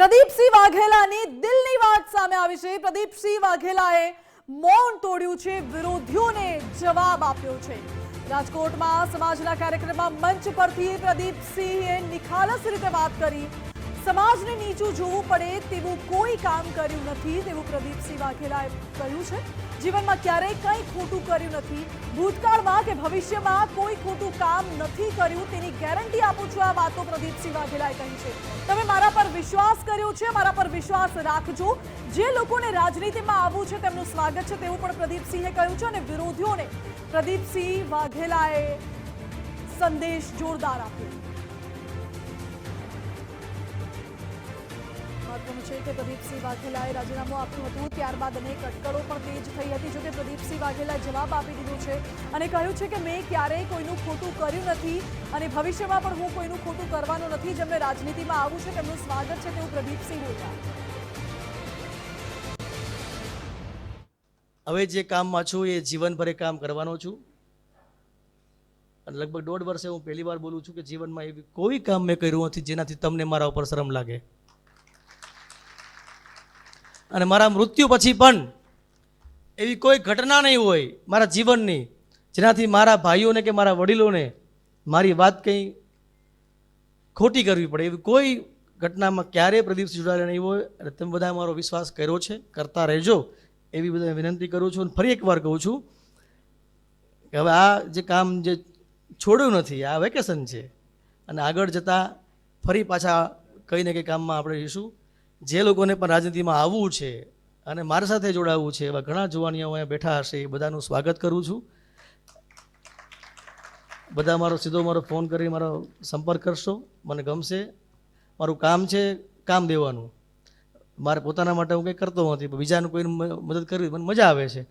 પ્રદીપસિંહ વાઘેલાની દિલની વાત સામે આવી છે. પ્રદીપસિંહ વાઘેલાએ મૌન તોડ્યું છે, વિરોધીઓને જવાબ આપ્યો છે. રાજકોટમાં સમાજના કાર્યક્રમમાં મંચ પરથી પ્રદીપસિંહે નિખાલસ રીતે વાત કરી. સમાજને નીચું જોવું પડે તેવું કોઈ કામ કર્યું નથી તેવું પ્રદીપસિંહ વાઘેલાએ કહ્યું છે. જીવનમાં ક્યારેય કંઈ ખોટું કર્યું નથી. ભૂતકાળમાં કે ભવિષ્યમાં કોઈ ખોટું કામ નથી કર્યું તેની ગેરંટી આપું છું આ વાતો પ્રદીપસિંહ વાઘેલાએ કહી છે. તમે મારા પર વિશ્વાસ કર્યો છે, મારા પર વિશ્વાસ રાખજો. જે લોકોને રાજનીતિમાં આવવું છે તેમનું સ્વાગત છે તેવું પણ પ્રદીપસિંહે કહ્યું છે અને વિરોધીઓને પ્રદીપસિંહ વાઘેલાએ સંદેશ જોરદાર આપ્યો. મહત્વનું છે કે પ્રદીપસિંહ વાઘેલાએ રાજીનામું આપ્યું હતું. ત્યારબાદ અનેક અટકળો પણ તેજ થઈ હતી, જોકે પ્રદીપસિંહ વાઘેલાએ જવાબ આપી દીધો છે અને કહ્યું છે કે મેં ક્યારેય કોઈનું ખોટું કર્યું નથી અને ભવિષ્યમાં પણ હું કોઈનું ખોટું કરવાનું નથી, જેમને રાજનીતિમાં આવવું છે તેમનું સ્વાગત છે તેવું પ્રદીપસિંહ બોલ્યા. હવે જે કામમાં છું એ જીવનભરે કામ કરવાનો છું. અને લગભગ દોઢ વર્ષે હું પહેલી વાર બોલું છું કે જીવનમાં એવી કોઈ કામ મેં કર્યું નથી જેનાથી તમને મારા ઉપર શરમ લાગે. અને મારા મૃત્યુ પછી પણ એવી કોઈ ઘટના નહીં હોય મારા જીવનની, જેનાથી મારા ભાઈઓને કે મારા વડીલોને મારી વાત કંઈ ખોટી કરવી પડે. એવી કોઈ ઘટનામાં ક્યારેય પ્રદીપસિંહ જોડાયેલા નહીં હોય અને તમે બધા મારો વિશ્વાસ કર્યો છે, કરતા રહેજો. એવી બધા વિનંતી કરું છું અને ફરી એકવાર કહું છું કે હવે આ જે કામ જે છોડ્યું નથી, આ વેકેશન છે અને આગળ જતાં ફરી પાછા કંઈ ને કંઈ કામમાં આપણે રહીશું. જે લોકોને પણ રાજનીતિમાં આવવું છે અને મારી સાથે જોડાવવું છે એવા ઘણા જુવાનીઓ અહીંયા બેઠા હશે, એ બધાનું સ્વાગત કરું છું. બધા મારો સીધો મારો ફોન કરી મારો સંપર્ક કરશો, મને ગમશે. મારું કામ છે કામ દેવાનું. મારે પોતાના માટે હું કંઈ કરતો નથી, પણ બીજાનું કોઈને મદદ કરવી, મને મજા આવે છે.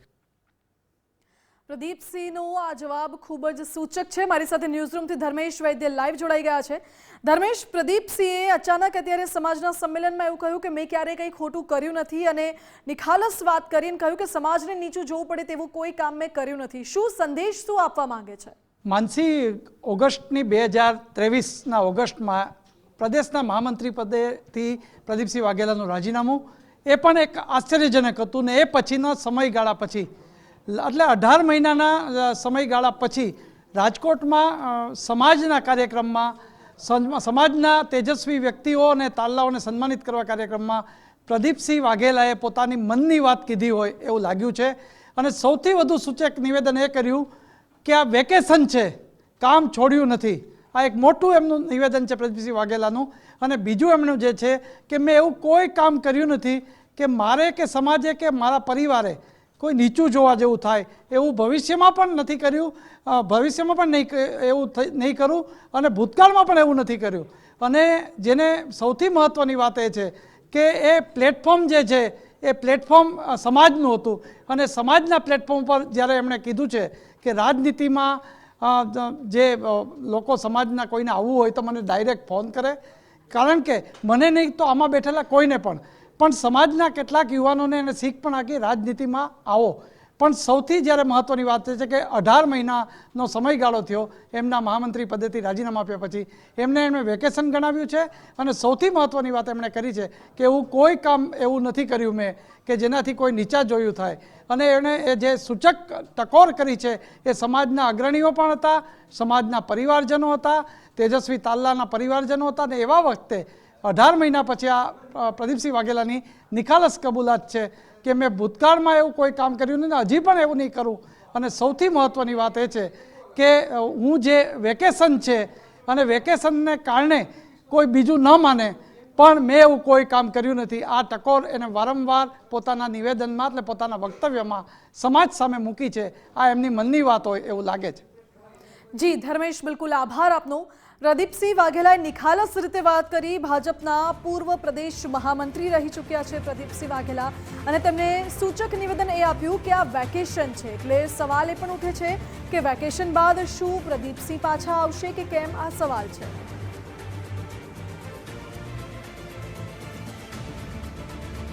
પ્રદીપસિંહનો આ જવાબ ખૂબ જ સૂચક છે. મારી સાથે ન્યૂઝરૂમથી ધર્મેશ વૈદ્ય લાઈવ જોડાઈ ગયા છે. ધર્મેશ પ્રદીપસિંહે અચાનક અત્યારે સમાજના સંમેલનમાં એવું કહ્યું કે મેં ક્યારેય કંઈ ખોટું કર્યું નથી અને નિખાલસ વાત કરીને કહ્યું કે સમાજને નીચું જોવું પડે તેવું કોઈ કામ મેં કર્યું નથી. શું સંદેશ શું આપવા માંગે છે? માનસી, ઓગસ્ટની બે હજાર ત્રેવીસના ઓગસ્ટમાં પ્રદેશના મહામંત્રી પદેથી પ્રદીપસિંહ વાઘેલાનું રાજીનામું. એ પણ એક આશ્ચર્યજનક હતું ને એ પછીના સમયગાળા પછી એટલે અઢાર મહિનાના સમયગાળા પછી રાજકોટમાં સમાજના કાર્યક્રમમાં સમ- સમાજના તેજસ્વી વ્યક્તિઓ અને તાલ્લાઓને સન્માનિત કરવા કાર્યક્રમમાં પ્રદીપસિંહ વાઘેલાએ પોતાની મનની વાત કીધી હોય એવું લાગ્યું છે. અને સૌથી વધુ સૂચક નિવેદન એ કર્યું કે આ વેકેશન છે, કામ છોડ્યું નથી. આ એક મોટું એમનું નિવેદન છે પ્રદીપસિંહ વાઘેલાનું. અને બીજું એમનું જે છે કે મેં એવું કોઈ કામ કર્યું નથી કે મારે કે સમાજે કે મારા પરિવારે કોઈ નીચું જોવા જેવું થાય, એવું ભવિષ્યમાં પણ નથી કર્યું. ભવિષ્યમાં પણ નહીં એવું નહીં કરું અને ભૂતકાળમાં પણ એવું નથી કર્યું. અને જેને સૌથી મહત્ત્વની વાત એ છે કે એ પ્લેટફોર્મ જે છે, એ પ્લેટફોર્મ સમાજનું હતું. અને સમાજના પ્લેટફોર્મ પર જ્યારે એમણે કીધું છે કે રાજનીતિમાં જે લોકો સમાજના કોઈને આવવું હોય તો મને ડાયરેક્ટ ફોન કરે. કારણ કે મને નહીં તો આમાં બેઠેલા કોઈને પણ. પણ સમાજના કેટલાક યુવાનોને એને શીખ પણ આપી, રાજનીતિમાં આવો. પણ સૌથી જ્યારે મહત્ત્વની વાત છે કે અઢાર મહિનાનો સમયગાળો થયો, એમના મહામંત્રી પદેથી રાજીનામા આપ્યા પછી એમને એમણે વેકેશન ગણાવ્યું છે અને સૌથી મહત્ત્વની વાત એમણે કરી છે કે એવું કોઈ કામ એવું નથી કર્યું મેં, કે જેનાથી કોઈ નીચા જોયું થાય. અને એણે એ જે સૂચક ટકોર કરી છે એ સમાજના અગ્રણીઓ પણ હતા, સમાજના પરિવારજનો હતા, તેજસ્વી તાલ્લાના પરિવારજનો હતા અને એવા વખતે અઢાર મહિના પછી આ પ્રદીપસિંહ વાઘેલાની નિખાલસ કબૂલાત છે કે મેં ભૂતકાળમાં એવું કોઈ કામ કર્યું નથી ને હજી પણ એવું નહીં કરું. અને સૌથી મહત્ત્વની વાત એ છે કે હું જે વેકેશન છે અને વેકેશનને કારણે કોઈ બીજું ન માને, પણ મેં એવું કોઈ કામ કર્યું નથી. આ ટકોર એને વારંવાર પોતાના નિવેદનમાં એટલે પોતાના વક્તવ્યમાં સમાજ સામે મૂકી છે. આ એમની મનની વાત હોય એવું લાગે છે. જી, ધર્મેશ, બિલકુલ આભાર આપનો. પ્રદીપસિંહ વાઘેલાએ નિખાલસ રીતે વાત કરી. ભાજપના પૂર્વ પ્રદેશ મહામંત્રી રહી ચૂક્યા છે પ્રદીપસિંહ વાઘેલા અને તેમણે સૂચક નિવેદન એ આપ્યું કે આ વેકેશન છે. એટલે સવાલ એ પણ ઉઠે છે કે વેકેશન બાદ શું પ્રદીપસિંહ પાછા આવશે કે કેમ આ સવાલ છે?